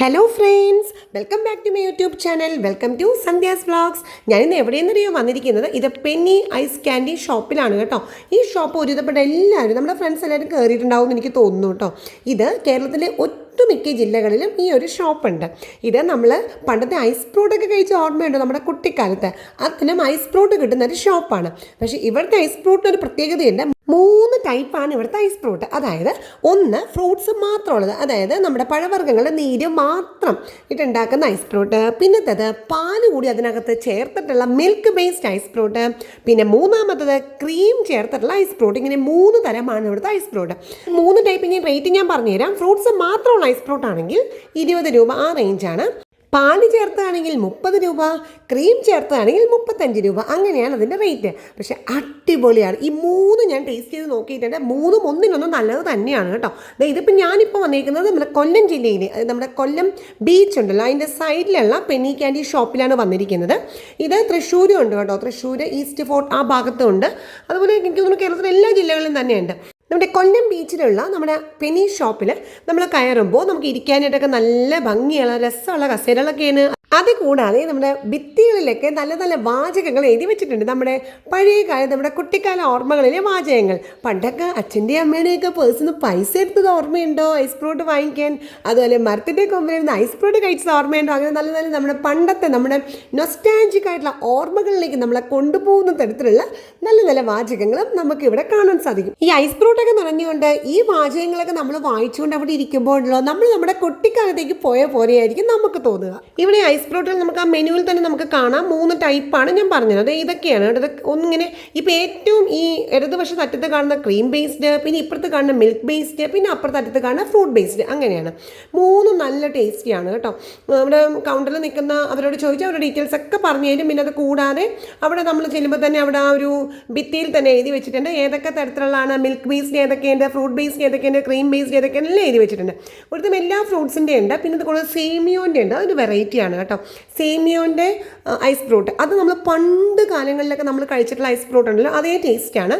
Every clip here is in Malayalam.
Hello friends welcome back to my YouTube channel welcome to Sandhya's vlogs ഞാനിന്ന് എവിടെയെന്നറിയോ വന്നിരിക്കുന്നത് ഇത് പെന്നി ഐസ് ക്യാൻഡി ഷോപ്പിലാണ് കേട്ടോ. ഈ ഷോപ്പ് ഒരുവിധപ്പെട്ട എല്ലാവരും നമ്മുടെ ഫ്രണ്ട്സ് എല്ലാവരും കയറിയിട്ടുണ്ടാവും എന്ന് എനിക്ക് തോന്നുന്നു കേട്ടോ. ഇത് കേരളത്തിലെ ഒട്ടുമിക്ക ജില്ലകളിലും ഈ ഒരു ഷോപ്പുണ്ട് ഇത് നമ്മൾ പണ്ടത്തെ ഐസ് ഫ്രൂട്ടൊക്കെ കഴിച്ച ഓർമ്മയുണ്ടോ നമ്മുടെ കുട്ടിക്കാലത്ത്? അതിനും ഐസ് ഫ്രൂട്ട് കിട്ടുന്ന ഒരു ഷോപ്പാണ് പക്ഷേ ഇവിടുത്തെ ഐസ് ഫ്രൂട്ടിന് ഒരു പ്രത്യേകതയുണ്ട്. മൂന്ന് ടൈപ്പാണ് ഇവിടുത്തെ ഐസ് ഫ്രൂട്ട് അതായത് ഒന്ന് ഫ്രൂട്ട്സ് മാത്രമുള്ളത്. അതായത് നമ്മുടെ പഴവർഗങ്ങളുടെ നീര് മാത്രം ഇട്ടുണ്ടാക്കുന്ന ഐസ് ഫ്രൂട്ട് പിന്നത്തേത് പാൽ കൂടി അതിനകത്ത് ചേർത്തിട്ടുള്ള മിൽക്ക് ബേസ്ഡ് ഐസ് ഫ്രൂട്ട് പിന്നെ മൂന്നാമത്തത് ക്രീം ചേർത്തിട്ടുള്ള ഐസ് ഫ്രൂട്ട് ഇങ്ങനെ മൂന്ന് തരമാണ് ഇവിടുത്തെ ഐസ് ഫ്രൂട്ട് മൂന്ന് ടൈപ്പിന്റെ റേറ്റ് ഞാൻ പറഞ്ഞുതരാം. ഫ്രൂട്ട്സ് മാത്രമുള്ള ഐസ് ഫ്രൂട്ട് ആണെങ്കിൽ ഇരുപത് രൂപ ആ റേഞ്ചാണ് പാൽ ചേർത്താണെങ്കിൽ മുപ്പത് രൂപ ക്രീം ചേർത്താണെങ്കിൽ മുപ്പത്തഞ്ച് രൂപ. അങ്ങനെയാണ് അതിന്റെ റേറ്റ്. പക്ഷേ അടിപൊളിയാണ്. ഈ മൂന്ന് ഞാൻ ടേസ്റ്റ് ചെയ്ത് നോക്കിയിട്ടുണ്ട്. മൂന്നും ഒന്നിനൊന്നും നല്ലത് തന്നെയാണ് കേട്ടോ. ഇതിപ്പോൾ ഞാനിപ്പോൾ വന്നിരിക്കുന്നത് നമ്മുടെ കൊല്ലം ജില്ലയിൽ നമ്മുടെ കൊല്ലം ബീച്ച് ഉണ്ടല്ലോ. അതിന്റെ സൈഡിലുള്ള പെന്നി ക്യാൻഡി ഷോപ്പിലാണ് വന്നിരിക്കുന്നത്. ഇത് തൃശ്ശൂരും ഉണ്ട് കേട്ടോ. തൃശ്ശൂർ ഈസ്റ്റ് ഫോർട്ട് ആ ഭാഗത്തും ഉണ്ട് അതുപോലെ എനിക്ക് തോന്നുന്നു കേരളത്തിലെ എല്ലാ ജില്ലകളിലും തന്നെയുണ്ട്. നമ്മുടെ കൊല്ലം ബീച്ചിലുള്ള നമ്മുടെ പെനി ഷോപ്പിൽ നമ്മൾ കയറുമ്പോൾ നമുക്ക് ഇരിക്കാനായിട്ടൊക്കെ നല്ല ഭംഗിയുള്ള രസമുള്ള കസേരകളൊക്കെയാണ് അത് കൂടാതെ നമ്മുടെ ഭിത്തികളിലൊക്കെ നല്ല നല്ല വാചകങ്ങൾ എഴുതി വെച്ചിട്ടുണ്ട്. നമ്മുടെ പഴയ കാലം നമ്മുടെ കുട്ടിക്കാല ഓർമ്മകളിലെ വാചകങ്ങൾ. പണ്ടൊക്കെ അച്ഛന്റെ അമ്മയുടെയൊക്കെ പേഴ്സിന്ന് പൈസ എടുത്തത് ഓർമ്മയുണ്ടോ? ഐസ് ഫ്രൂട്ട് വാങ്ങിക്കാൻ. അതുപോലെ മരത്തിന്റെ കൊമ്പിലിരുന്ന് ഐസ് ഫ്രൂട്ട് കഴിച്ചത് ഓർമ്മയുണ്ടോ? അങ്ങനെ നല്ല നല്ല നമ്മുടെ പണ്ടത്തെ നമ്മുടെ നൊസ്റ്റാൻജിക് ആയിട്ടുള്ള ഓർമ്മകളിലേക്ക് നമ്മളെ കൊണ്ടുപോകുന്ന തരത്തിലുള്ള നല്ല നല്ല വാചകങ്ങളും നമുക്ക് ഇവിടെ കാണാൻ സാധിക്കും. ഈ ഐസ് ഫ്രൂട്ടൊക്കെ നിറഞ്ഞുകൊണ്ട് ഈ വാചകങ്ങളൊക്കെ നമ്മൾ വായിച്ചുകൊണ്ട് അവിടെ ഇരിക്കുമ്പോഴല്ലോ നമ്മൾ നമ്മുടെ കുട്ടിക്കാലത്തേക്ക് പോയ പോലെയായിരിക്കും നമുക്ക് തോന്നുക. ഇവിടെ ഐസ് പ്ലോട്ടിൽ നമുക്ക് ആ മെനുവിൽ തന്നെ നമുക്ക് കാണാം. മൂന്ന് ടൈപ്പാണ് ഞാൻ പറഞ്ഞത്. അത് ഇതൊക്കെയാണ് ഇത് ഒന്നിങ്ങനെ ഇപ്പോൾ ഏറ്റവും ഈ ഇടതുവശത്ത് അറ്റത്ത് കാണുന്ന ക്രീം ബേസ്ഡ് പിന്നെ ഇപ്പുറത്ത് കാണുന്ന മിൽക്ക് ബേസ്ഡ് പിന്നെ അപ്പുറത്ത് അറ്റത്ത് കാണുന്ന ഫ്രൂട്ട് ബേസ്ഡ് അങ്ങനെയാണ്. മൂന്നും നല്ല ടേസ്റ്റിയാണ് കേട്ടോ. നമ്മുടെ കൗണ്ടറിൽ നിൽക്കുന്ന അവരോട് ചോദിച്ചാൽ അവരുടെ ഡീറ്റെയിൽസ് ഒക്കെ പറഞ്ഞു തരും പിന്നെ അത് കൂടാതെ അവിടെ നമ്മൾ ചെല്ലുമ്പോൾ തന്നെ അവിടെ ആ ഒരു ഭിത്തിയിൽ തന്നെ എഴുതി വെച്ചിട്ടുണ്ട്. ഏതൊക്കെ തരത്തിലുള്ളതാണ് മിൽക്ക് ബേസ്ഡ് ഏതൊക്കെയുണ്ട് ഫ്രൂട്ട് ബേസ്ഡ് ഏതൊക്കെയുണ്ട് ക്രീം ബേസ്ഡ് ഏതൊക്കെയാണ് എല്ലാം എഴുതി വെച്ചിട്ടുണ്ട്. ഒരുത്തും എല്ലാ ഫ്രൂട്ട്സിന്റെ ഉണ്ട്. പിന്നെ ഇത് കൂടുതൽ സേമിയോന്റെ ഉണ്ട്. അതൊരു വെറൈറ്റിയാണ് കേട്ടോ. സേമിയോന്റെ ഐസ് ഫ്രൂട്ട് അത് നമ്മൾ പണ്ട് കാലങ്ങളിലൊക്കെ നമ്മൾ കഴിച്ചിട്ടുള്ള ഐസ് ഫ്രൂട്ട് ഉണ്ടല്ലോ. അതേ ടേസ്റ്റാണ്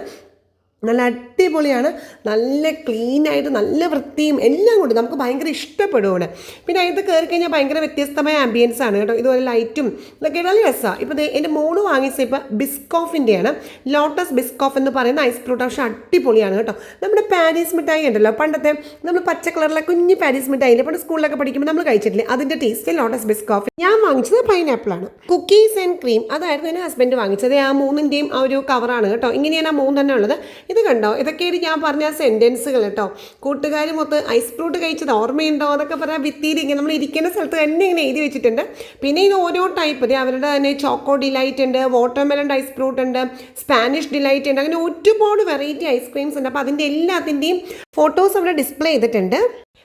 നല്ല അടിപൊളിയാണ്. നല്ല ക്ലീനായിട്ട് നല്ല വൃത്തിയും എല്ലാം കൊണ്ട് നമുക്ക് ഭയങ്കര ഇഷ്ടപ്പെടും ഇവിടെ പിന്നെ അതിനകത്ത് കയറി കഴിഞ്ഞാൽ ഭയങ്കര വ്യത്യസ്തമായ ആംബിയൻസ് ആണ് കേട്ടോ. ഇതുപോലെ ലൈറ്റും ഇതൊക്കെ നല്ല രസമാണ് ഇപ്പോൾ എന്റെ മോൾ വാങ്ങിച്ച ഇപ്പോൾ ബിസ്കോഫിന്റെയാണ് ലോട്ടസ് ബിസ്കോഫ് എന്ന് പറയുന്ന ഐസ് ഫ്രൂട്ട് പക്ഷേ അടിപൊളിയാണ് കേട്ടോ. നമ്മുടെ പാരീസ് മിഠായി ഉണ്ടല്ലോ. പണ്ടത്തെ നമ്മൾ പച്ച കളറിലെ കുഞ്ഞ് പാരീസ് മിഠായില്ലേ പണ്ട് സ്കൂളിലൊക്കെ പഠിക്കുമ്പോൾ നമ്മൾ കഴിച്ചിട്ടില്ലേ? അതിന്റെ ടേസ്റ്റ് ലോട്ടസ് ബിസ്കോഫ്. ഞാൻ വാങ്ങിച്ചത് പൈനാപ്പിളാണ് കുക്കീസ് ആൻഡ് ക്രീം അതായിരുന്നു എന്റെ ഹസ്ബൻഡ് വാങ്ങിച്ചത്. ആ മൂന്നിന്റെയും ആ ഒരു കവറാണ് കേട്ടോ. ഇങ്ങനെയാണ് ആ മൂന്നെണ്ണം ഉള്ളത്. ഇത് കണ്ടോ? ഇതൊക്കെയാണ് ഞാൻ പറഞ്ഞ സെന്റൻസുകൾ കേട്ടോ. കൂട്ടുകാർ മൊത്തം ഐസ് ഫ്രൂട്ട് കഴിച്ചത് ഓർമ്മയുണ്ടോ അതൊക്കെ പറയാൻ വിത്തിയിലിങ്ങനെ നമ്മൾ ഇരിക്കുന്ന സ്ഥലത്ത് തന്നെ ഇങ്ങനെ എഴുതി വെച്ചിട്ടുണ്ട്. പിന്നെ ഇത് ഓരോ ടൈപ്പ് അവരുടെ തന്നെ ചോക്കോ ഡിലൈറ്റ് ഉണ്ട് വാട്ടർമെലൺ ഐസ് ഫ്രൂട്ട് ഉണ്ട് സ്പാനിഷ് ഡിലൈറ്റ് ഉണ്ട് അങ്ങനെ ഒരുപാട് വെറൈറ്റി ഐസ്ക്രീംസ് ഉണ്ട്. അപ്പോൾ അതിന്റെ എല്ലാത്തിന്റെയും ഫോട്ടോസ് അവിടെ ഡിസ്പ്ലേ ചെയ്തിട്ടുണ്ട്.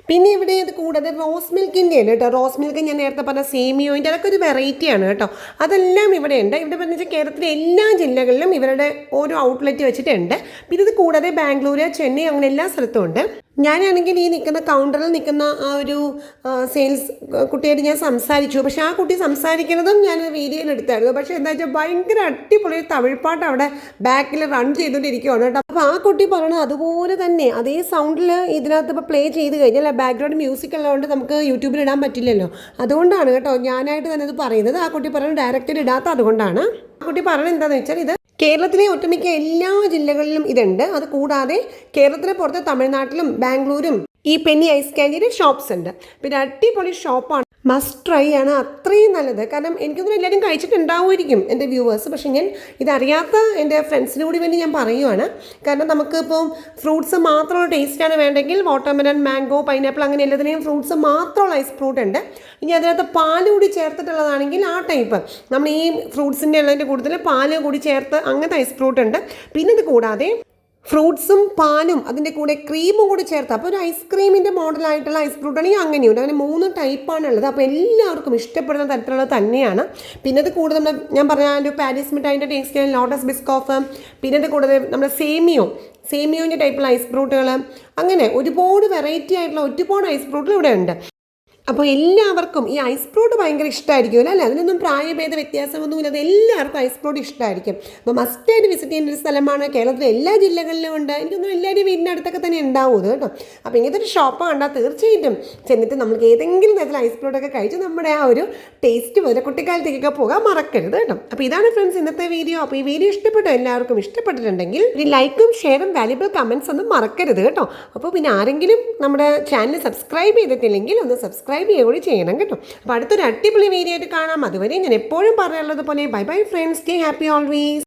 പിന്നെ ഇവിടെ ഇത് കൂടാതെ റോസ് മിൽക്കിന്റെ ആണ് കേട്ടോ റോസ് മിൽക്ക് ഞാൻ നേരത്തെ പറഞ്ഞ സേമിയോയിന്റെ അതൊക്കെ ഒരു വെറൈറ്റിയാണ് കേട്ടോ അതെല്ലാം ഇവിടെ ഉണ്ട്. ഇവിടെ പറഞ്ഞ കേരളത്തിലെ എല്ലാ ജില്ലകളിലും ഇവരുടെ ഓരോ ഔട്ട്ലെറ്റ് വെച്ചിട്ടുണ്ട്. പിന്നെ ഇത് കൂടാതെ ബാംഗ്ലൂർ ചെന്നൈ അങ്ങനെ എല്ലാ സ്ഥലത്തും ഉണ്ട്. ഞാനാണെങ്കിൽ ഈ നിൽക്കുന്ന കൗണ്ടറിൽ നിൽക്കുന്ന ആ ഒരു സെയിൽസ് കുട്ടിയായിട്ട് ഞാൻ സംസാരിച്ചു. പക്ഷെ ആ കുട്ടി സംസാരിക്കുന്നതും ഞാൻ വീഡിയോയിൽ എടുത്തായിരുന്നു. പക്ഷേ എന്താ വെച്ചാൽ ഭയങ്കര അടിപൊളി ഒരു തമിഴ്പ്പാട്ട് അവിടെ ബാക്കിൽ റൺ ചെയ്തുകൊണ്ടിരിക്കുകയാണ് കേട്ടോ. അപ്പോൾ ആ കുട്ടി പറയണത് അതുപോലെ തന്നെ. അതേ സൗണ്ടിൽ ഇതിനകത്ത് ഇപ്പോൾ പ്ലേ ചെയ്ത് കഴിഞ്ഞാൽ ബാക്ക്ഗ്രൗണ്ട് മ്യൂസിക് ഉള്ളതുകൊണ്ട് നമുക്ക് യൂട്യൂബിൽ ഇടാൻ പറ്റില്ലല്ലോ. അതുകൊണ്ടാണ് കേട്ടോ ഞാനായിട്ട് തന്നെ ഇത് പറയുന്നത്. ആ കുട്ടി പറയുന്നത് ഡയറക്റ്റിൽ ഇടാത്ത അതുകൊണ്ടാണ്. ആ കുട്ടി പറയണത് എന്താണെന്ന് വെച്ചാൽ ഇത് കേരളത്തിലെ ഒട്ടുമിക്ക എല്ലാ ജില്ലകളിലും ഇതുണ്ട്. അത് കൂടാതെ കേരളത്തിന് പുറത്ത് തമിഴ്നാട്ടിലും ബാംഗ്ലൂരും ഈ പെന്നി ഐസ് ക്യാൻഡിയുടെ ഷോപ്സ് ഉണ്ട്. പിന്നെ അടിപൊളി ഷോപ്പാണ് മസ്റ്റ് ട്രൈ ആണ് അത്രയും നല്ലത്. കാരണം എനിക്കൊന്നും എല്ലാവരും കഴിച്ചിട്ടുണ്ടാവുമായിരിക്കും എന്റെ വ്യൂവേഴ്സ്. പക്ഷേ ഞാൻ ഇതറിയാത്ത എന്റെ ഫ്രണ്ട്സിനോട് വേണ്ടി ഞാൻ പറയുവാണ്. കാരണം നമുക്ക് ഇപ്പോൾ ഫ്രൂട്ട്സ് മാത്രമുള്ള ടേസ്റ്റാണ് വേണ്ടെങ്കിൽ വാട്ടർമെലൺ മാംഗോ പൈനാപ്പിൾ അങ്ങനെ എല്ലാത്തിനെയും ഫ്രൂട്ട്സ് മാത്രമുള്ള ഐസ് ഫ്രൂട്ട് ഉണ്ട്. ഇനി അതിനകത്ത് പാൽ കൂടി ചേർത്തിട്ടുള്ളതാണെങ്കിൽ ആ ടൈപ്പ് നമ്മൾ ഈ ഫ്രൂട്ട്സിന്റെ ഉള്ളതിന്റെ കൂടുതൽ പാൽ കൂടി ചേർത്ത് അങ്ങനത്തെ ഐസ് ഫ്രൂട്ട് ഉണ്ട്. പിന്നെ ഇത് കൂടാതെ ഫ്രൂട്ട്സും പാലും അതിന്റെ കൂടെ ക്രീമും കൂടി ചേർത്ത്. അപ്പോൾ ഒരു ഐസ്ക്രീമിന്റെ മോഡലായിട്ടുള്ള ഐസ് ഫ്രൂട്ട് ആണെങ്കിൽ അങ്ങനെയുണ്ട്. അങ്ങനെ മൂന്ന് ടൈപ്പാണ് ഉള്ളത് അപ്പോൾ എല്ലാവർക്കും ഇഷ്ടപ്പെടുന്ന തരത്തിലുള്ളത് തന്നെയാണ്. പിന്നെ അത് കൂടുതൽ നമ്മൾ ഞാൻ പറഞ്ഞ ഒരു പാരീസ് മിഠായിന്റെ ടേസ്റ്റ് ലോട്ടസ് ബിസ്കോഫ് പിന്നെ അത് കൂടുതൽ നമ്മുടെ സേമിയോ. സേമിയോന്റെ ടൈപ്പുള്ള ഐസ് ഫ്രൂട്ടുകൾ അങ്ങനെ ഒരുപാട് വെറൈറ്റി ആയിട്ടുള്ള ഒരുപാട് ഐസ് ഫ്രൂട്ടുകൾ ഇവിടെ ഉണ്ട്. അപ്പോൾ എല്ലാവർക്കും ഈ ഐസ് ഫ്രൂട്ട് ഭയങ്കര ഇഷ്ടമായിരിക്കുമല്ലോ അല്ലേ? അതിനൊന്നും പ്രായഭേദ വ്യത്യാസമൊന്നുമില്ല. അത് എല്ലാവർക്കും ഐസ് ഫ്രൂട്ട് ഇഷ്ടമായിരിക്കും അപ്പോൾ മസ്റ്റായിട്ട് വിസിറ്റ് ചെയ്യുന്ന ഒരു സ്ഥലമാണ് കേരളത്തിലെ എല്ലാ ജില്ലകളിലും ഉണ്ട്. എനിക്കൊന്നും എല്ലാവരുടെയും വീടിന്റെ അടുത്തൊക്കെ തന്നെ ഉണ്ടാവും ഇത് കേട്ടോ. അപ്പോൾ ഇങ്ങനത്തെ ഒരു ഷോപ്പ് കണ്ടാൽ തീർച്ചയായിട്ടും ചെന്നിട്ട് നമുക്ക് ഏതെങ്കിലും തരത്തിൽ ഐസ് ഫ്രൂട്ടൊക്കെ കഴിച്ച് നമ്മുടെ ആ ഒരു ടേസ്റ്റ് പോലെ കുട്ടിക്കാലത്തേക്കൊക്കെ പോകാൻ മറക്കരുത് കേട്ടോ. അപ്പോൾ ഇതാണ് ഫ്രണ്ട്സ് ഇന്നത്തെ വീഡിയോ അപ്പോൾ ഈ വീഡിയോ ഇഷ്ടപ്പെട്ടു എല്ലാവർക്കും? ഇഷ്ടപ്പെട്ടിട്ടുണ്ടെങ്കിൽ ഒരു ലൈക്കും ഷെയറും വാല്യുബിൾ കമൻസ് ഒന്നും മറക്കരുത് കേട്ടോ. അപ്പോൾ പിന്നെ ആരെങ്കിലും നമ്മുടെ ചാനൽ സബ്സ്ക്രൈബ് ചെയ്തിട്ടില്ലെങ്കിൽ ഒന്ന് സബ്സ്ക്രൈബ് ചെയ്യുക കൂടി ചെയ്യണം കേട്ടോ. അപ്പോൾ അടുത്തൊരു അടിപൊളി വീഡിയോ ആയിട്ട് കാണാം. അതുവരെ ഞാൻ എപ്പോഴും പറയാനുള്ളത് പോലെ bye bye friends stay happy always